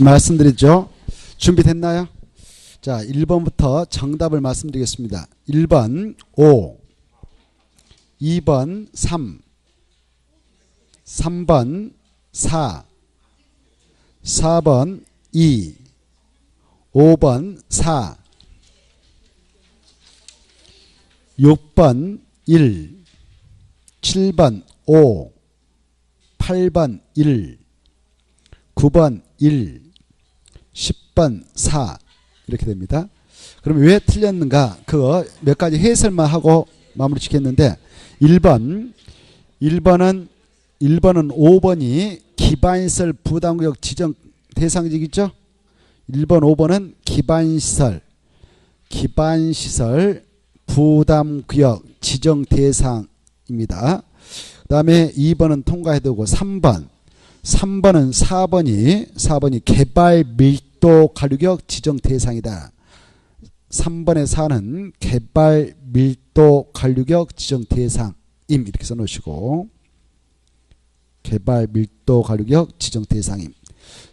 말씀드리죠. 준비됐나요? 자, 1번부터 정답을 말씀드리겠습니다. 1번 5, 2번 3, 3번 4, 4번 2, 5번 4, 6번 1, 7번 5, 8번 1, 9번 1, 10번 4 이렇게 됩니다. 그럼 왜 틀렸는가? 그거 몇 가지 해설만 하고 마무리 짓겠는데 1번 1번은 1번은 5번이 기반시설 부담구역 지정 대상직이죠. 1번 5번은 기반시설 기반시설 부담구역 지정 대상입니다. 그 다음에 2번은 통과해두고 3번 3번은 4번이 4번이 개발 밀도 가류격 지정 대상이다. 3번의 4는 개발 밀도 관류격 지정 대상임 이렇게 써 놓으시고. 개발 밀도 관류격 지정 대상임.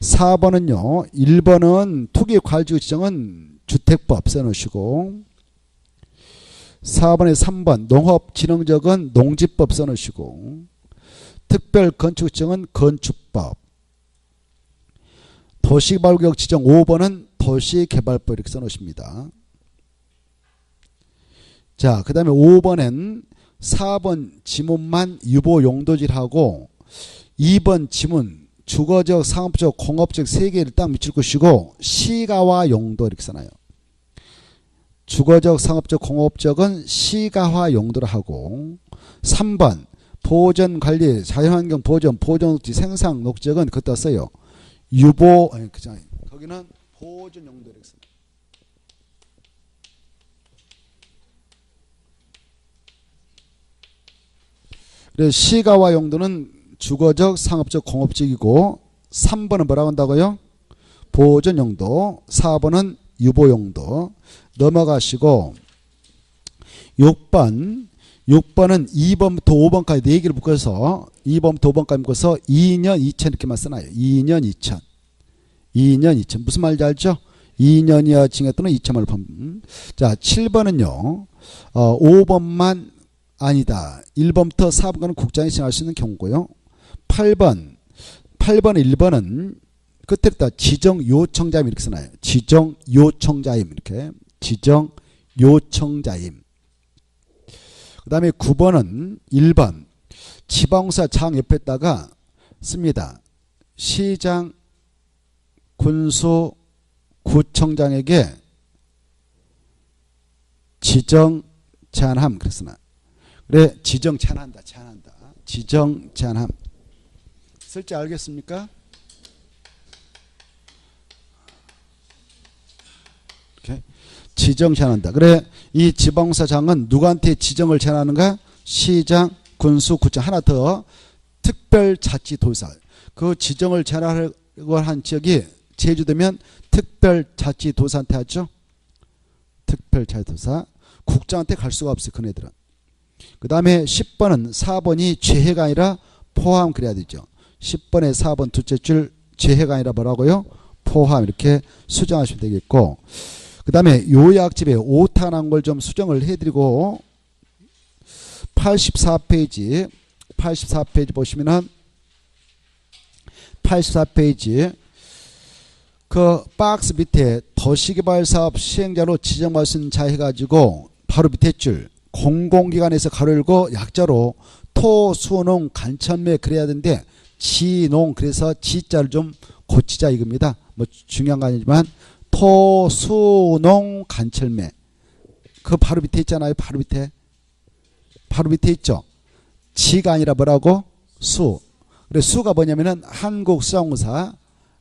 4번은요 1번은 투기 관주 지정은 주택법 써 놓으시고. 4번에 3번 농업진흥적은 농지법 써 놓으시고 특별 건축 지정은 건축법 도시개발구역 지정 5번은 도시개발법 이렇게 써 놓으십니다. 자, 그 다음에 5번엔 4번 지문만 유보 용도질하고 2번 지문 주거적, 상업적, 공업적 세 개를 딱 미칠 것이고 시가화 용도 이렇게 써놔요. 주거적, 상업적, 공업적은 시가화 용도로 하고 3번 보전 관리, 자연환경 보전, 보존 녹지, 생산 녹지역은 그것도 써요. 유보 아니 그죠 거기는 보존 용도 이렇게 씁니다. 그래서 시가화 용도는 주거적, 상업적, 공업적이고 3번은 뭐라고 한다고요? 보존 용도, 4번은 유보 용도. 넘어가시고 6번 6번은 2번부터 5번까지 4개를 묶어서 2번부터 5번까지 묶어서 2년 2천 이렇게만 써놔요. 2년 2천. 2년 2천. 무슨 말인지 알죠? 2년 이하 징역 또는 2천만을 번. 자, 7번은요. 어, 5번만 아니다. 1번부터 4번까지는 국장이 정할 수 있는 경우고요. 8번. 8번 1번은 끝에 있다. 지정 요청자임 이렇게 써놔요. 지정 요청자임 이렇게. 지정 요청자임. 그 다음에 9번은 1번 지방사 장 옆에다가 씁니다. 시장, 군수, 구청장에게 지정 제한함 그랬으나 그래 지정 제한한다 제한한다 지정 제한함 쓸지 알겠습니까? 이렇게 지정 제한한다. 그래 이 지방사장은 누구한테 지정을 제한하는가? 시장, 군수, 구청 하나 더 특별자치도사. 그 지정을 제한하려고 한 지역이 제주도면 특별자치도사한테 하죠. 특별자치도사. 국장한테 갈 수가 없어요. 그네들은. 그 다음에 10번은 4번이 죄해가 아니라 포함 그래야 되죠. 10번에 4번 둘째 줄 죄해가 아니라 뭐라고요? 포함 이렇게 수정하시면 되겠고 그 다음에 요약집에 오타 난 걸 좀 수정을 해드리고 84페이지 84페이지 보시면은 84페이지 그 박스 밑에 도시개발사업 시행자로 있는 자 해가지고 바로 밑에 줄 공공기관에서 가로 열고 약자로 토 수농 간천매 그래야 되는데 지농 그래서 지자를 좀 고치자 이겁니다. 뭐 중요한 거 아니지만 토 수 농 간철매 그 바로 밑에 있잖아요. 바로 밑에 바로 밑에 있죠. 지가 아니라 뭐라고 수. 그래 수가 뭐냐면은 한국수자공사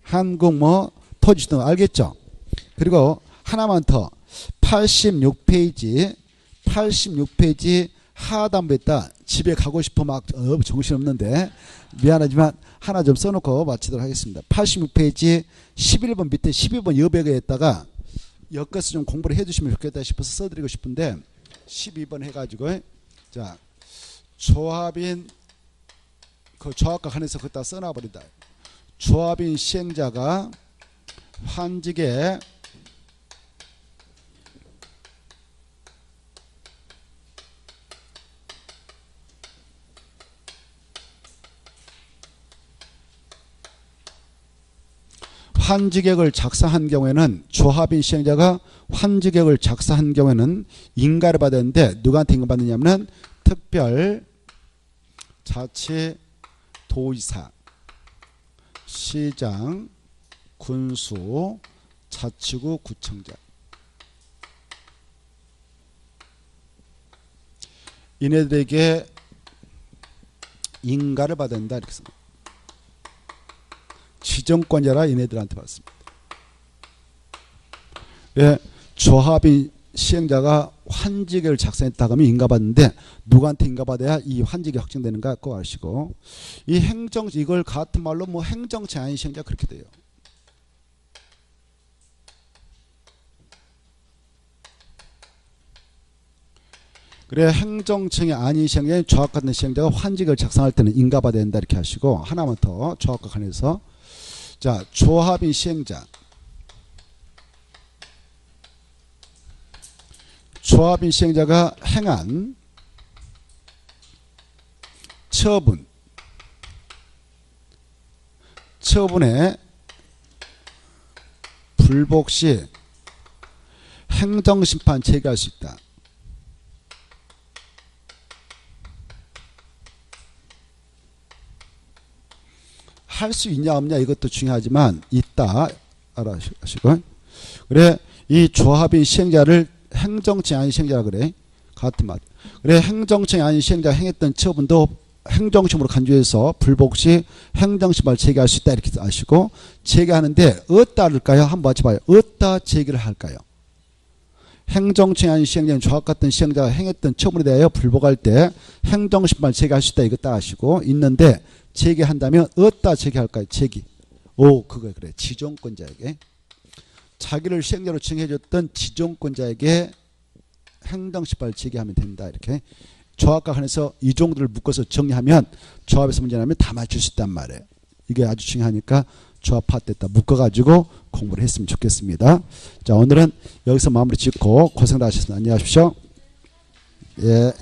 한국 뭐 토지 등 알겠죠. 그리고 하나만 더 86페이지 86페이지 하단부에다 집에 가고 싶어 막 어, 정신없는데 미안하지만 하나 좀 써놓고 마치도록 하겠습니다. 86페이지 11번 밑에 12번 여백에다가 엮어서 좀 공부를 해주시면 좋겠다 싶어서 써드리고 싶은데 12번 해가지고 자 조합인 그 조합과 관해서 그다 써놔버린다. 조합인 시행자가 환직의 환지객을 작성한 경우에는 조합인 시행자가 환지객을 작성한 경우에는 인가를 받았는데 누구한테 인가 받느냐면 특별 자치 도의사 시장 군수 자치구 구청장 이네들에게 인가를 받는다 이렇게 씁니다. 지정권자라 이네들한테 받습니다. 예, 조합인 시행자가 환직을 작성했다 그러면 인가받는데 누구한테 인가받아야 이 환직이 확정되는가 꼭 아시고 이 행정 이걸 같은 말로 뭐 행정 제한 시행자 그렇게 돼요. 그래 행정청의 아닌 시행자인 조합 같은 시행자가 환직을 작성할 때는 인가받아야 된다 이렇게 하시고 하나만 더 조합과 관해서 자 조합인 시행자 조합인 시행자가 행한 처분 처분에 불복 시 행정심판 제기할 수 있다. 할 수 있냐 없냐 이것도 중요하지만 있다. 알아시고. 그래 이 조합인 시행자를 행정청 아닌 시행자라 그래. 같은 말. 그래 행정청 아닌 시행자 행했던 처분도 행정심으로 간주해서 불복시 행정심을 제기할 수 있다 이렇게 아시고 제기하는데 어디다 할까요? 한번 맞춰봐요. 어디다 제기를 할까요? 행정청 아닌 시행자는 조합 같은 시행자가 행했던 처분에 대하여 불복할 때 행정심판 제기할 수 있다 이거 딱 아시고 있는데 제기한다면 어디다 제기할까요? 제기. 오 그거 그래. 지정권자에게. 자기를 시행자로 칭해줬던 지정권자에게 행정심판을 제기하면 된다 이렇게. 조합과 관해서 이 정도를 묶어서 정리하면 조합에서 문제 나면 다 맞출 수 있단 말이에요. 이게 아주 중요하니까 조합 파트에다. 묶어가지고 공부를 했으면 좋겠습니다. 자 오늘은 여기서 마무리 짓고 고생들 하셨습니다. 안녕하십시오. 예.